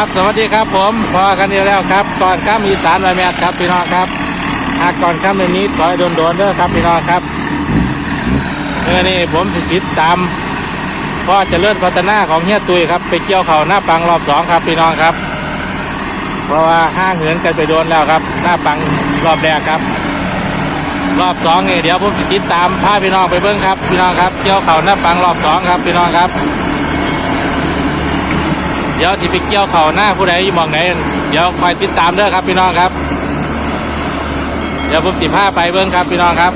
ครับสวัสดีครับผมพอกันอีกแล้วครับก่อนข้ามอีสานลอยแมทครับพี่น้องครับหากก่อนข้ามในนี้ถอยโดนๆเด้อครับพี่น้องครับเมื่อนี้ผมสิติดตามพ่อจะเลื่อนพัฒนาของเฮียตุยครับ ไปเกี่ยวเขาหน้าปังรอบสองครับพี่น้องครับ เพราะว่าห้างเหินกันไปโดนแล้วครับ หน้าปังรอบแรกครับ รอบสองเนี่เดี๋ยวผมสิติดตามพาพี่น้องไปเบิ้งครับพี่น้องครับเกี่ยวเขาหน้าปังรอบสองครับพี่น้องครับ เดี๋ยวที่ไปเกี่ยวเขาหน้าผู้ใดอยู่มองไหนเดี๋ยวคอยติดตามเด้อครับพี่น้องครับ เดี๋ยวผมสิพาไปเบิ้งครับพี่น้องครับ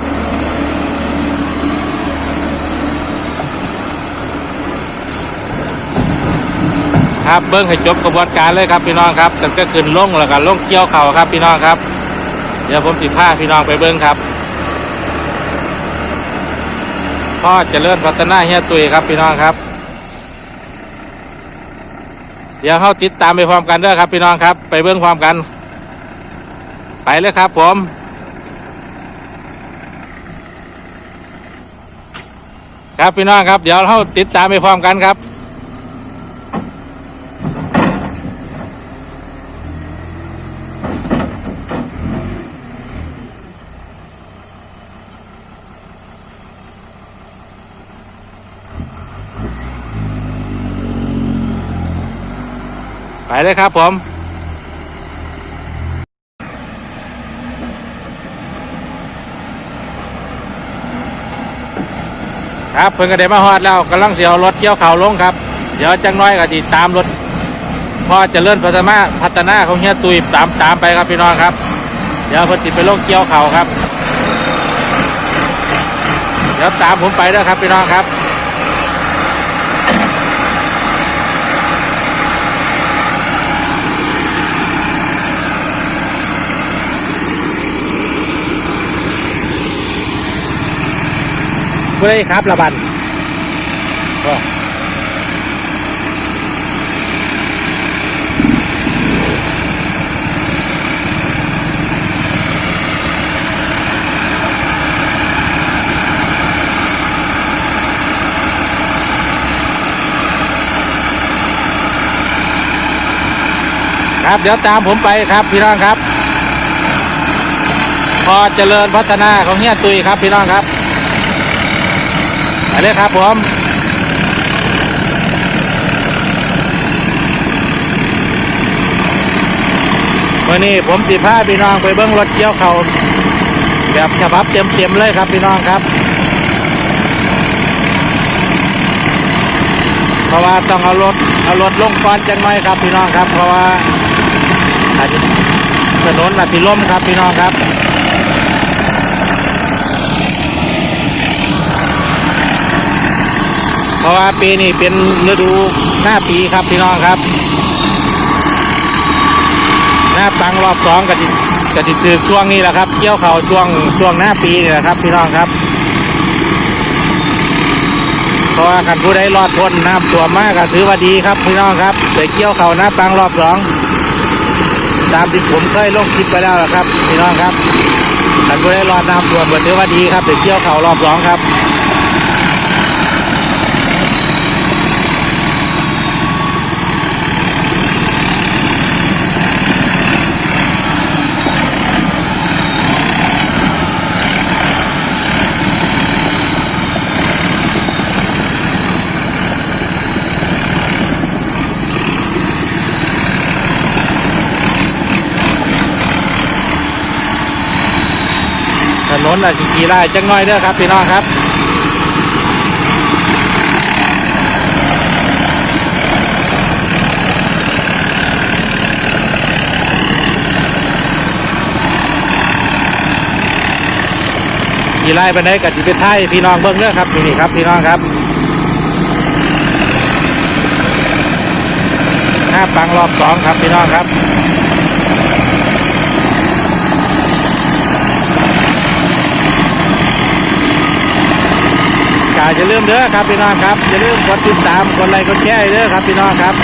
ครับเบิ้งให้จบกระบวนการเลยครับพี่น้องครับแต่ขึ้นลงแล้วก็ลงเกี่ยวเขาครับพี่น้องครับ เดี๋ยวผมสิพาพี่น้องไปเบิ้งครับพ่อจะเจริญพัฒนาเฮียตุยครับพี่น้องครับ เดี๋ยวเข้าติดตามไปพร้อมกันเด้อครับ พี่น้องครับ ไปเบื้องพร้อมกัน ไปเลยครับ ผมครับพี่น้องครับ เดี๋ยวเข้าติดตามไปพร้อมกันครับ เลยครับผมครับเพิ่งก็ได้มาฮอดแล้วกำลังเสียวรถเกี่ยวเข่าลงครับ เดี๋ยวจังน้อยก็ติตามรถพอจะเลื่อนพัฒนาพัฒนาของเฮียตุยตามตามไปครับพี่น้องครับ เดี๋ยวเพิ่นติดไปลงเกี่ยวเข่าครับ เดี๋ยวตามผมไปด้อครับพี่น้องครับ ผู้ใดครับละบันโอ้ครับเดี๋ยวตามผมไปครับพี่น้องครับ พอเจริญพัฒนาของเฮียตุยครับพี่น้องครับ ไปเลยครับผมวันนี้ผมสิพาพี่น้องไปเบิ้งรถเกี่ยวเขาแบบฉบับเต็มๆเลยครับพี่น้องครับ เพราะว่าต้องเอารถเอารถลงก่อนจังไหมครับพี่น้องครับ เพราะว่าถนนอาจจะล่มครับพี่น้องครับ เพราะว่าปีนี้เป็นฤดูหน้าปีครับพี่น้องครับ หน้าปังรอบสองกะติกะติถือช่วงนี้แหละครับ เกี่ยวเขาช่วงช่วงหน้าปีนี่แหละครับ พี่น้องครับ เพราะว่ากันผู้ใดรอดพ้นน้ำตัวมากก็ถือว่าดีครับพี่น้องครับเดี๋ยวเกี่ยวเขาหน้าปังรอบสองตามที่ผมเคยลงคลิปไปแล้วล่ะครับพี่น้องครับกันผู้ใดรอดน้ำตัวมก็ถือว่าดีครับเดี๋ยวเกี่ยวเขารอบสองครับ นนอาจจะขี่ได้จังน้อยเด้อครับพี่น้องครับขี่ไล่ไปไหนกับจิเป็นไทยพี่น้องเบิ้งเด้อครับนี่ครับพี่น้องครับห้าปังรอบสองครับพี่น้องครับ กาจะลืมเด้อครับพี่น้องครับอย่าลืมกดติดตามกดไลค์กดแชร์เด้อครับพี่น้องครับ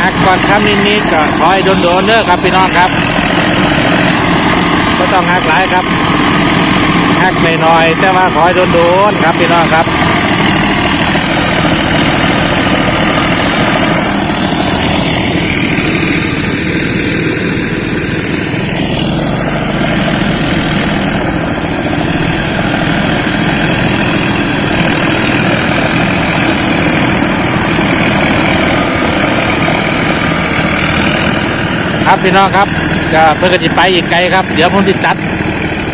หากก่อนคำนิดนิดๆก็คอยโดนๆเด้อครับพี่น้องครับก็ต้องหักหลายครับหักหน่อยๆแต่ว่าคอยโดนๆครับพี่น้องครับ ครับพี่น้องครับจะเพื่อกจิไปอีกไกลครับ เดี๋ยวผมติดจัด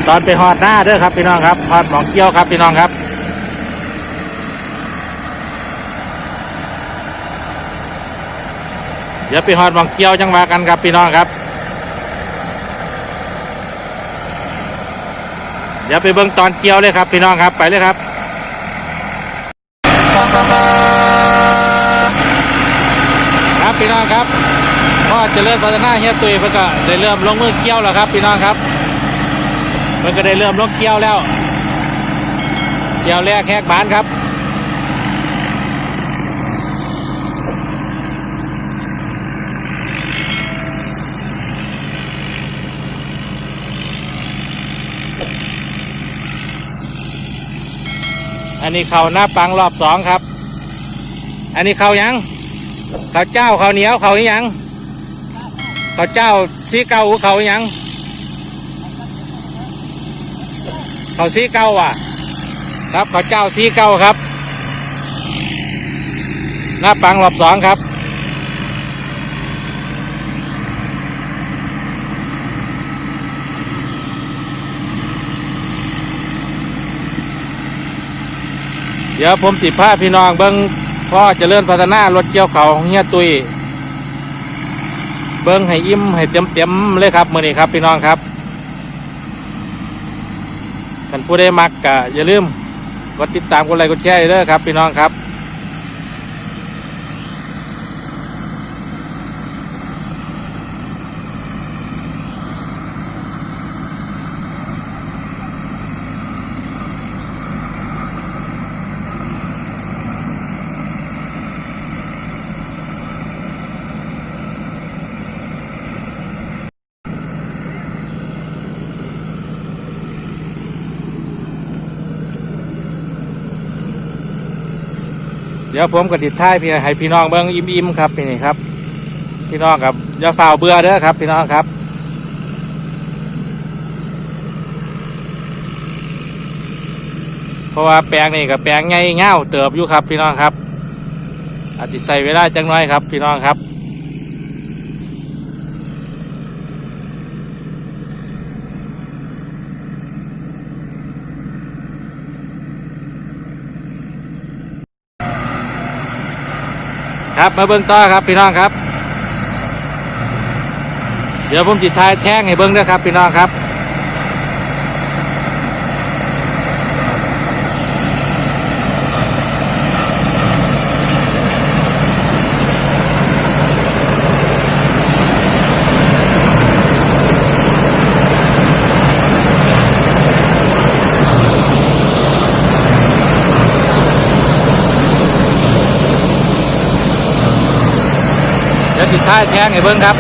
ตอนไปหอดหน้าเด้อครับพี่น้องครับหอดหมองเกี้ยวครับพี่น้องครับเดี๋ยวไปหอดหมองเกี้ยวจังหวะกันครับพี่น้องครับ เดี๋ยวไปเบิ่งตอนเกี่ยวเลยครับพี่น้องครับไปเลยครับพี่น้องครับพ่อเจริญพัฒนาเฮียตุยเพิ่นก็ได้เริ่มลงมือเกี่ยวแล้วครับพี่น้องครับเพิ่นก็ได้เริ่มลงเกี่ยวแล้ว เกี่ยวแรกแหกบานครับอันนี้เขาหน้าปังรอบสองครับ อันนี้เขายังเขาเจ้าเขาเหนียวเขาอีหยัง เขาวเจ้าสีเก่าเขาอีหยังเขาสีเก่าว่ะ ครับเขาวเจ้าสีเก่าครับหน้าปังรอบสองครับเดี๋ยวผมสิพาพี่น้องเบิ้งพ่อเจริญพัฒนารถเกี่ยวเขาวเฮียตุย บิ้งให้อิ่มให้เต็มเต็มเลยครับมือนี้ครับพี่น้องครับท่านผู้ได้มักกะอย่าลืมกดติดตามกดไลค์กดแชร์เด้อครับพี่น้องครับ ดี๋ยวผมกับติดท้ายพี่ให้พี่น้องเบิ้งอิ่มๆครับนี่ครับ พี่น้องครับอย่าฝ่าวเบื่อเด้อครับ พี่น้องครับเพราะว่าแปลงนี่กับแปลงใหญ่เง่าเติบอยู่ครับ พี่น้องครับ อาจจะใส่เวลาจังน้อยครับ พี่น้องครับ ครับมาเบิ้งต่อครับพี่น้องครับ เดี๋ยวผมจิตทายแท่งให้เบิ้งด้วยครับพี่น้องครับ ท้ายแท่งให้เบิ้งครับ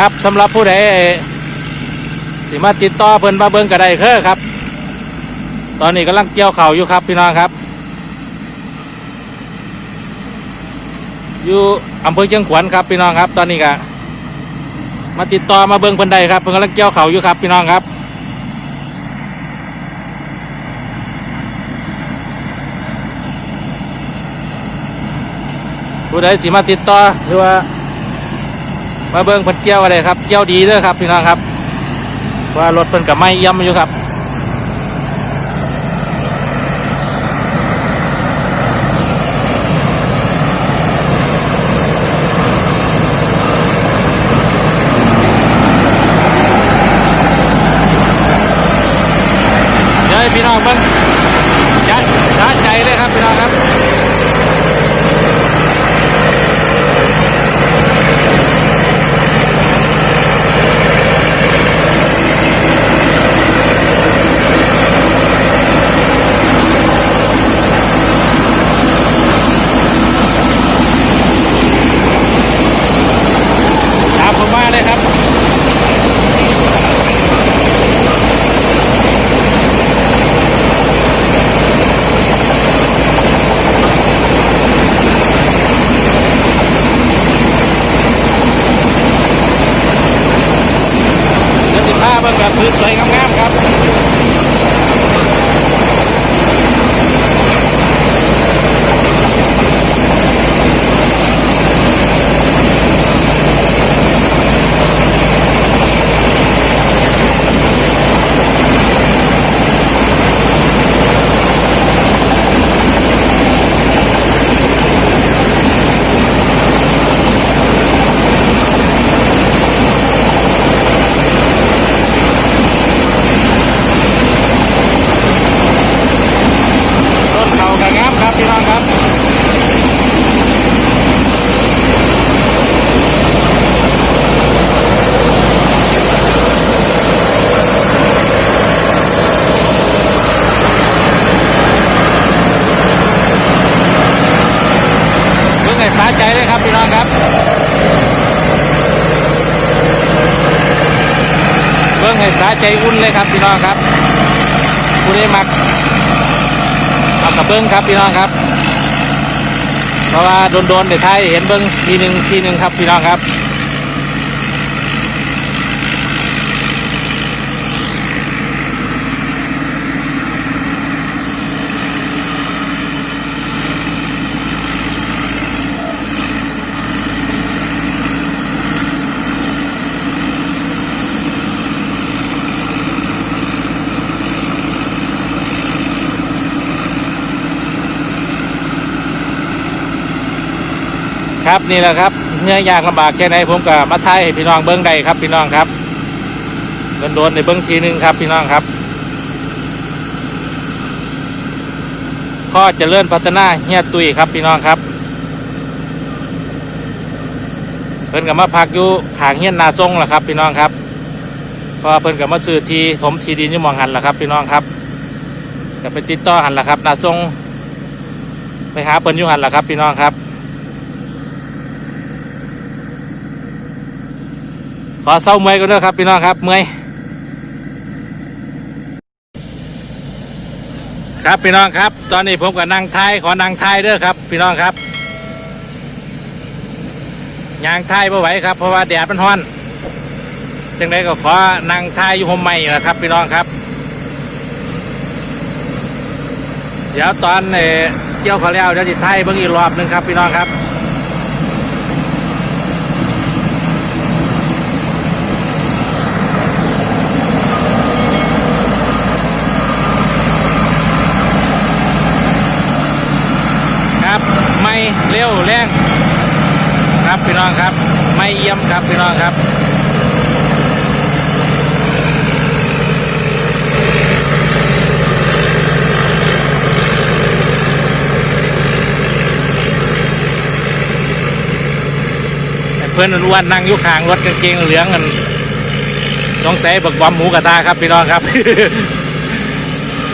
ครับสำหรับผู้ใดสิมาติดต่อเพิ่นมาเบิ้งกระไดเคอครับ ตอนนี้กำลังเกี่ยวเข่าอยู่ครับพี่น้องครับอยู่อำเภอเชียงขวัญครับพี่น้องครับ ตอนนี้ก็มาติดต่อมาเบิ้งเพิ่นใดครับเพิ่นกำลังเกี่ยวเข่าอยู่ครับ พี่น้องครับผู้ใดสิมาติดต่อหรือว่า มาเบิ้งเพิ่นเกี่ยวอะไรครับเกี่ยวดีเด้อครับพี่น้องครับ ว่ารถเพิ่นกับไม่ย่ำอยู่ครับ ใจอุ่นเลยครับพี่น้องครับผู้ได้มักเอากระเบิ้งครับพี่น้องครับ เพราะว่าโดนๆในไทยเห็นเบิ้งทีหนึ่งทีหนึ่งครับพี่น้องครับ ครับนี่แหละครับเนื้อยากลำบากแค่ไหนผมก็มาไทยให้พี่น้องเบิ้งได้ครับ พี่น้องครับโดนๆในเบิ้งทีหนึ่งครับ พี่น้องครับข้อเจริญพัฒนาเฮียตุยครับพี่น้องครับเพิ่นกับมาพักอยู่ขางเฮียนนาทรงแหละครับ พี่น้องครับพราะว่าเพิ่นกับมาซื้อทีถมทีดินยู่หมองหันแหละครับ พี่น้องครับจะไปติดต่อหันแหละครับนาทรงไปหาเพิ่นอยู่หันแหละครับ พี่น้องครับ ขอเศร้าเมื่อยกันด้วยครับพี่น้องครับเมื่อยครับพี่น้องครับ ตอนนี้ผมกับนั่งท้ายขอนั่งท้ายเด้อครับ พี่น้องครับยางไทยไม่ไหวครับเพราะว่าแดดมันร้อนจังไดก็ขอนั่งท้ายอยู่ห่มใหม่แหละครับ พี่น้องครับ เดี๋ยวตอนเอ่อเกี่ยวเขาแล้วเดี๋ยวจิท้ายเบิ่งอีกรอบหนึงครับ พี่น้องครับไม่เร็วแรงครับ พี่น้องครับ ไม่เยี่ยมครับพี่น้องครับเพื่อนอ้วนนั่งอยู่ข้างรถกางเกงเหลืองกันสงสัยบักบอมหมูกระทาครับพี่น้องครับ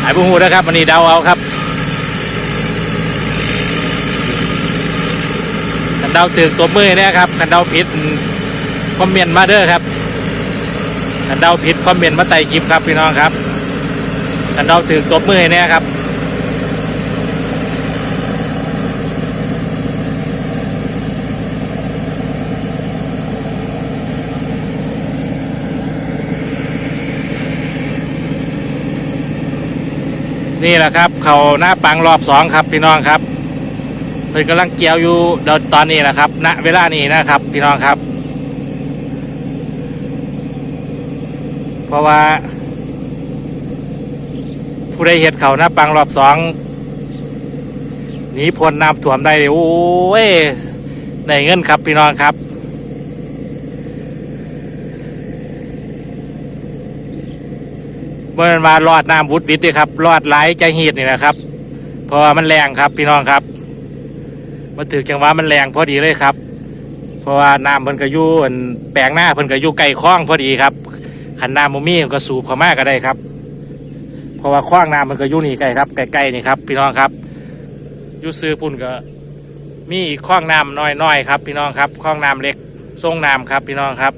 ไอ้ผู้หูนะครับวันนี้เดาเอาครับ ขัน เดาตึกตัวมือเนี่ยครับขันเดาผิดคอมเมนต์มาเด้อครับขันเดาผิดคอมเมนต์มาไต่คลิปครับพี่น้องครับขันเดาตึกตัวมือเนี่ยครับนี่แหละครับ เขาหน้าปังรอบสองครับพี่น้องครับ พิ่นกำลังเกี่ยวอยู่เดี๋ยวตอนนี้แหละครับ ณ เวลานี้นะครับ พี่น้องครับ เพราะว่า ผู้ใดเห็ดเขาหน้าปังรอบสองหนีพ้นน้ำท่วมได้เลยโอ้ยได้เงินครับ พี่น้องครับเมื่อมันมารอดน้ำวุดวิดเลยครับรอดไหลใจหีดนี่นะครับ เพราะว่ามันแรงครับ พี่น้องครับ มาถือจังหวะมันแรงพอดีเลยครับ เพราะว่าน้ำเพิ่นก็อยู่อันแปลงหน้าเพิ่นก็อยู่ใกล้คลองพอดีครับขันน้ำมุมี่ก็สูบเข้ามาก็ได้ครับ เพราะว่าคลองน้ำมันก็อยู่นี่ใกลครับใกล้ๆนี่ครับ พี่น้องครับอยู่ซื้อปุ่นก็มีอีกคลองน้ำน้อยๆครับ พี่น้องครับคลองน้ำเล็กทรงน้ำครับ พี่น้องครับ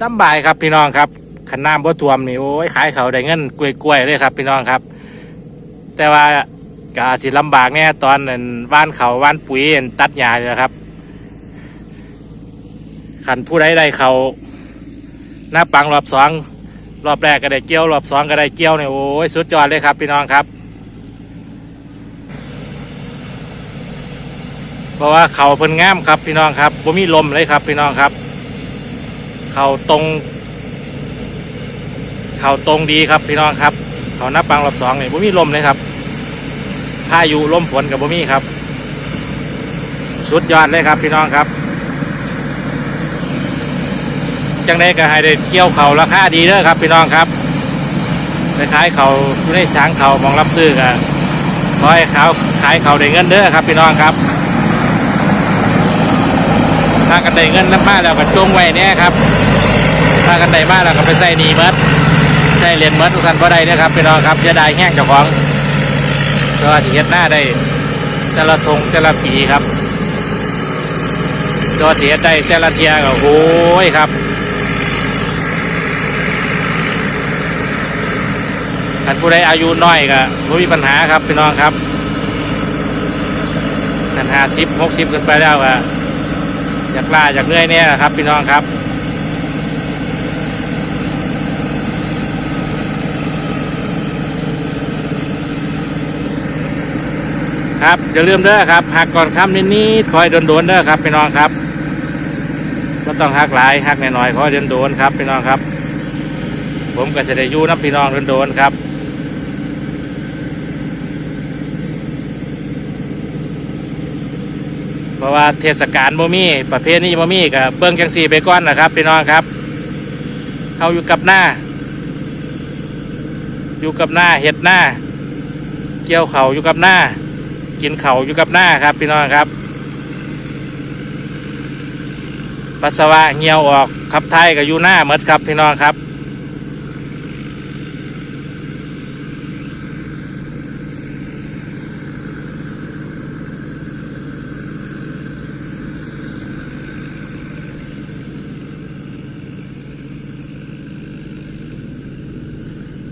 สำบายครับพี่น้องครับขันน้ำบ่ท่วมนี่โอ้ยขายเขาได้เงินกล้วยๆเลยครับ พี่น้องครับ แต่ว่า ก็อาสิลำบากเนี่ยตอนนั้นว่านเขาว่านปุ๋ยตัดหญ้านี่นะครับขันผู้ใดได้เขาหน้าปังรอบสองรอบแรกก็ได้เกี่ยวรอบสองก็ได้เกี่ยวเนี่ยโอ้ยสุดยอดเลยครับ พี่น้องครับ เพราะว่าเขาเพิ่นง่ามครับพี่น้องครับบ่มีลมเลยครับพี่น้องครับ เขาตรง เขาตรงดีครับพี่น้องครับ เขาหน้าปังรอบสองเนี่ยบ่มีลมเลยครับ พายุลมฝนกับบ่มีครับ สุดยอดเลยครับพี่น้องครับ จังได้ก็ให้ได้เกี่ยวเขาราคาดีเด้อครับ พี่น้องครับคล้ายเขาอยู่ในช้างเขามองรับซื้อกันขอให้เขาขายเขาได้เงินเด้อครับ พี่น้องครับถ้ากันได้เงินน้ำมาแล้วก็จงไว้เนี่ยครับถ้ากันได้มาแล้วก็ไปใส่หนีเมดใส่เหรียญเมดทุกท่านก็ได้นะครับพี่น้องครับจะได้แห้งเจ้าของ ก็ที่เฮ็ดหน้าได้แต่ละทงแต่ละปีครับก็ที่เฮ็ดได้แต่ละเทียก็โอ้ยครับท่านผู้ใดอายุน้อยก็ไม่มีปัญหาครับพี่น้องครับท่านห้าสิบหกสิบขึ้นไปแล้วก็อยากล่าอยากเหนื่อยเนี่ยครับพี่น้องครับ ครับอย่าลืมเด้อครับหักก่อนคำนิดนิดๆคอยโดนโดนๆเด้อครับพี่น้องครับก็ต้องหักหลายหักหน่อยๆคอยโดนโดนๆครับพี่น้องครับ ผมก็จะได้ยู่น้ำพี่น้องโดนโดนๆครับเพราะว่าเทศกาลบ่มีประเพณีบ่มีกับเบิ้งจังสี่ไปก่อนนะครับพี่น้องครับเขาอยู่กับหน้า อยู่กับหน้าเห็ดหน้า เกี่ยวเขาอยู่กับหน้า กินเขาอยู่กับหน้าครับพี่น้องครับ ปัสสาวะเหี่ยวออกขับไทยกับอยู่หน้าหมดครับพี่น้องครับ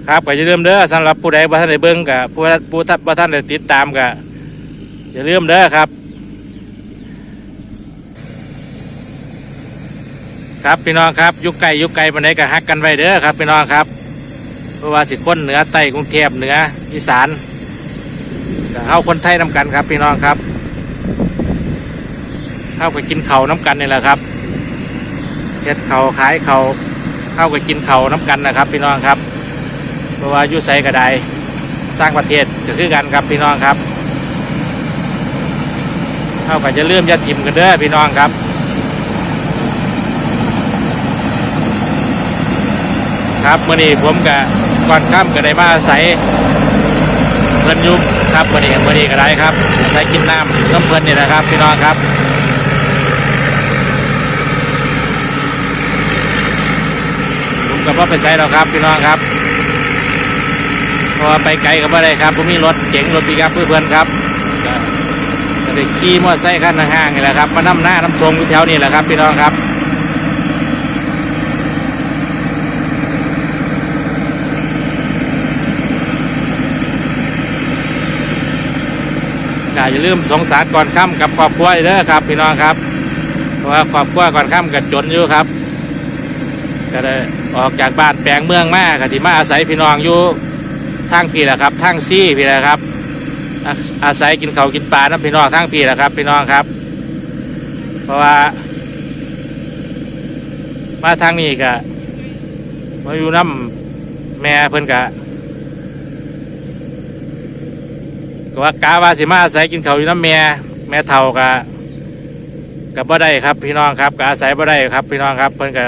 ครับก็อย่าลืมเด้อสำหรับผู้ใดบ่ท่านได้เบิ่งกับผู้ผู้ท่านบ่ท่านได้ติดตามก็ อย่าลืมเด้อครับ ครับพี่น้องครับยุคไก่ยุคไก่วันไหนก็ฮักกันไว้เด้อครับพี่น้องครับเพราะว่าสิคนเหนือใต้กรุงเทพเหนืออีสานก็เข้าคนไทยน้ำกันครับ พี่น้องครับเข้าไปกินเขาน้ำกันนี่แหละครับเฮ็ดเขาขายเขาเข้าไปกินเขาน้ำกันนะครับ พี่น้องครับเพราะว่ายุไสก็ไดต่างประเทศก็คือกันครับพี่น้องครับ เข้าไปจะเริ่มจะทิมกันเด้อพี่น้องครับครับมื่อนี้ผมกับก่อนค่ำก็ได้มาอาศัยเพิ่นยุบครับมื่อนี้มื่อนี้ก็ได้ครับอาศัยกินน้ำน้ำเพิ่นนี่นะครับพี่น้องครับผมกับว่าไปใส่เราครับพี่น้องครับพราะว่าไปไกลก็ไม่ได้ครับผมมีรถเก๋งรถปีกับเพื่อนครับ ก็กขี่มอเตอร์ไซค์คันห่างนี่แหละครับ มาน้ำหน้าน้ำทงอยู่แถวนี้แหละครับพี่น้องครับก็อย่าลืมสงสารก่อนค่ำกับครอบครัวเด้อครับ พี่น้องครับเพราะว่าครอบครัวก่อนค่ำก็จนอยู่ครับ ก็ได้ออกจากบ้านแปลงเมืองมากกที่มาอาศัยพี่น้องอยู่ทางพี่แหละครับทางซี่พี่แหละครับ อาศัยกินเขากินปลาน้ำพี่น้องทั้งพี่แหละครับ พี่น้องครับ เพราะว่า มาทางนี้ก็มาอยู่น้ำแม่เพิ่นกะก็ว่ากาวาสิมาอาศัยกินเขาอยู่น้ำแม่แม่เฒ่ากะกับบ่ได้ครับ พี่น้องครับก็อาศัยบ่ได้ครับ พี่น้องครับเพิ่นกะ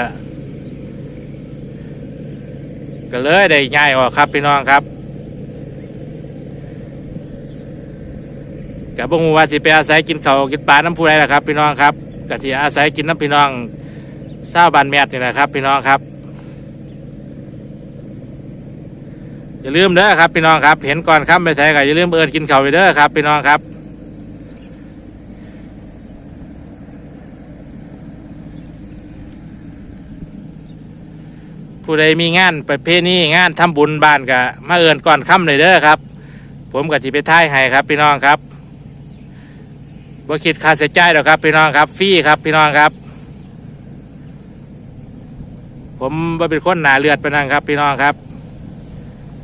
ก็เลยได้ง่ายออกครับ พี่น้องครับ กับบ่ฮู้ว่าสิไปอาศัยกินเขากินปลาน้ำผู้ใดล่ะครับ พี่น้องครับก็สิอาศัยกินน้ำพี่น้องเศร้าวบานแมดนี่แหละครับ พี่น้องครับ อย่าลืมเด้อครับ พี่น้องครับ เห็นก่อนค่ำไปไทยก็อย่าลืมเอิญกินเขาไปเด้อครับ พี่น้องครับผู้ใดมีงานประเภทนี้งานทำบุญบ้านก็มาเอิญก่อนค่ำเลยเด้อครับ ผมก็จิไปท้ายให้ครับ พี่น้องครับ บ่คิดค่าใช้จ่ายหรอกครับ พี่น้องครับฟรีครับ พี่น้องครับ ผมบ่เป็นคนหนาเลือดไปนั่นครับ พี่น้องครับ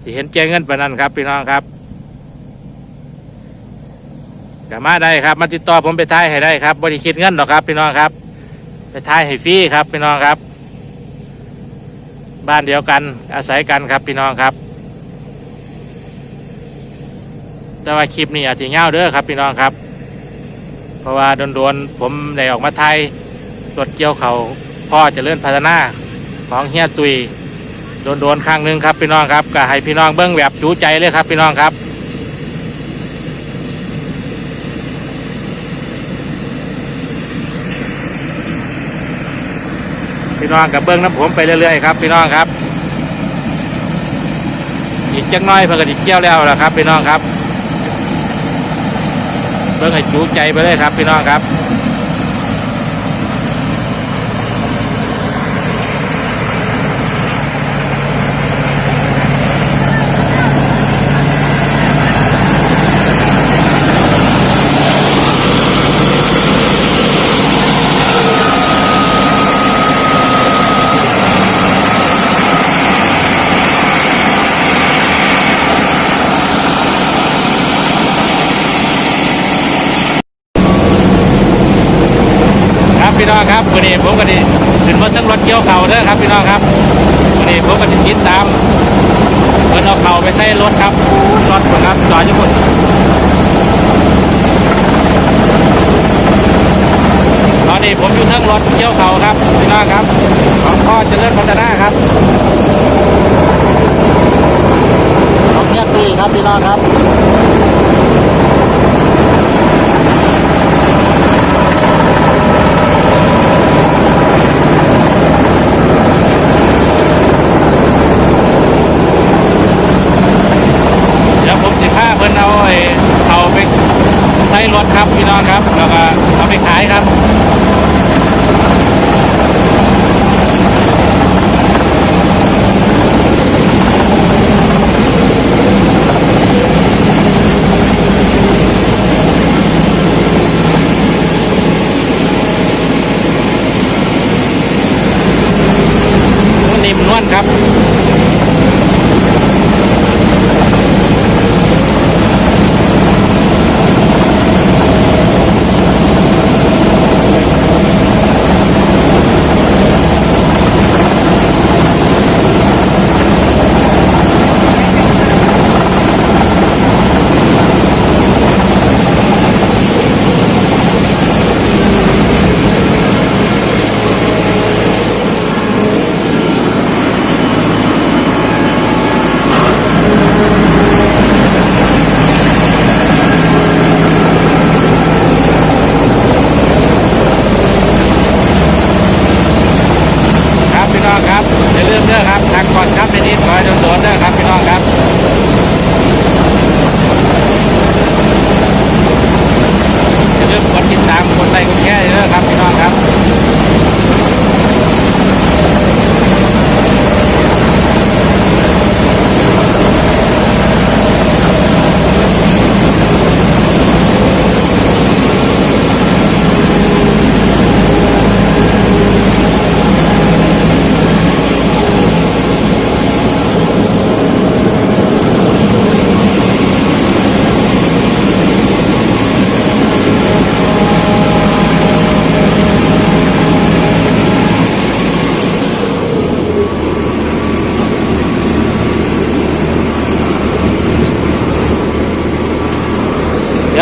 ที่เห็นแจ้งเงินไปนั่นครับ พี่น้องครับก็มาได้ครับ มาติดต่อผมไปท้ายให้ได้ครับบริคิดเงินหรอกครับ พี่น้องครับ ไปท้ายให้ฟรีครับ พี่น้องครับ บ้านเดียวกัน อาศัยกันครับ พี่น้องครับ แต่ว่าคลิปนี้อาจจะเงาเด้อครับ พี่น้องครับ ราะว่าโดนๆผมได้ออกมาไทยรถเกี่ยวเขาพ่อจะเลื่อนพัฒนาของเฮียตุยโดนๆครั้งหนึ่งครับพี่น้องครับก็ให้พี่น้องเบิ้งแบบจูใจเลยครับพี่น้องครับพี่น้องกับเบิ้องน้ำผมไปเรื่อยๆครับพี่น้องครับอีกจักหน้อยเพื่อกันอีกเกี่ยวแล้วละครับพี่น้องครับ เบิ่งให้จูใจไปเลยครับพี่น้องครับ น้องครับวันนี้ผมก็ดีขึ้นรถทั้งรถเกี่ยวเข่าเด้อครับพี่น้องครับวันนี้ผมก็จะติดตามเพิ่นเอาเข่าไปใส่รถครับรถผมครับจอดอยู่นตอนนี้ผมอยู่ทั้งรถเกี่ยวเข่าครับพี่น้องครับของพ่อเจริญพัฒนาครับของเฮียตุยครับพี่น้องครับ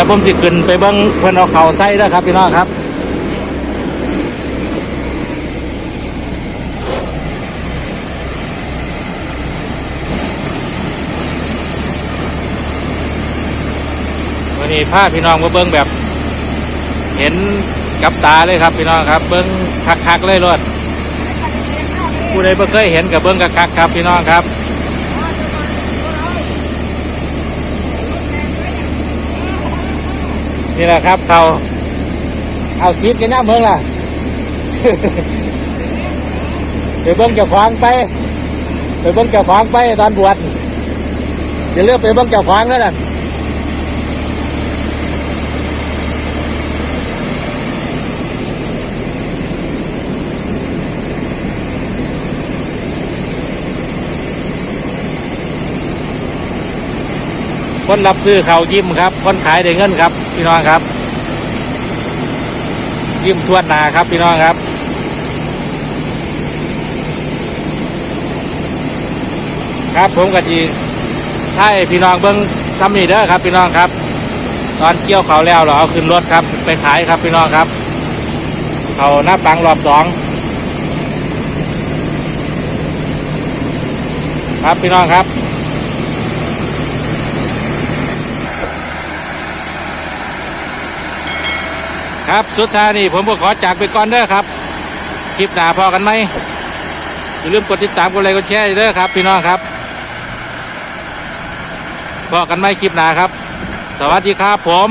ดี๋ยวผมจะขึ้นไปเบิ้งเพื่อนเอาเข่าใส่ด้อครับพี่น้องครับวันนี้พาพี่น้องมาเบิ้งแบบ เห็นกับตาเลยครับพี่น้องครับ เบิ้งคักๆเลยรถผู้ใดเ่เคยเห็นกับเบิ้งคักๆครับพี่น้องครับ นี่แหละครับเขาเอาซีดกันย่าเมืองล่ะไปเบิ้งเจ้าของไปไปเบิ้งเจ้าของไปตอนบวชอย่าเลือกไปเบิ้งเจ้าของแล้วนะ คนรับซื้อเขายิ้มครับ คนขายได้เงินครับ พี่น้องครับ ยิ้มทวดนาครับ พี่น้องครับครับผมกะจีใช่พี่น้องเบิ้งซ้ำนี่เด้อครับ พี่น้องครับ ตอนเกี่ยวเขาแล้วเราเอาขึ้นรถครับ ไปขายครับพี่น้องครับเขาหน้าปังรอบสองครับพี่น้องครับ ครับสุดท้ายนี่ผมก็ขอจากไปก่อนเด้อครับ คลิปหน้าพอกันไหมอย่าลืมกดติดตามกดไลค์กดแชร์เด้อครับ พี่น้องครับพอกันไหมคลิปหน้าครับ สวัสดีครับผม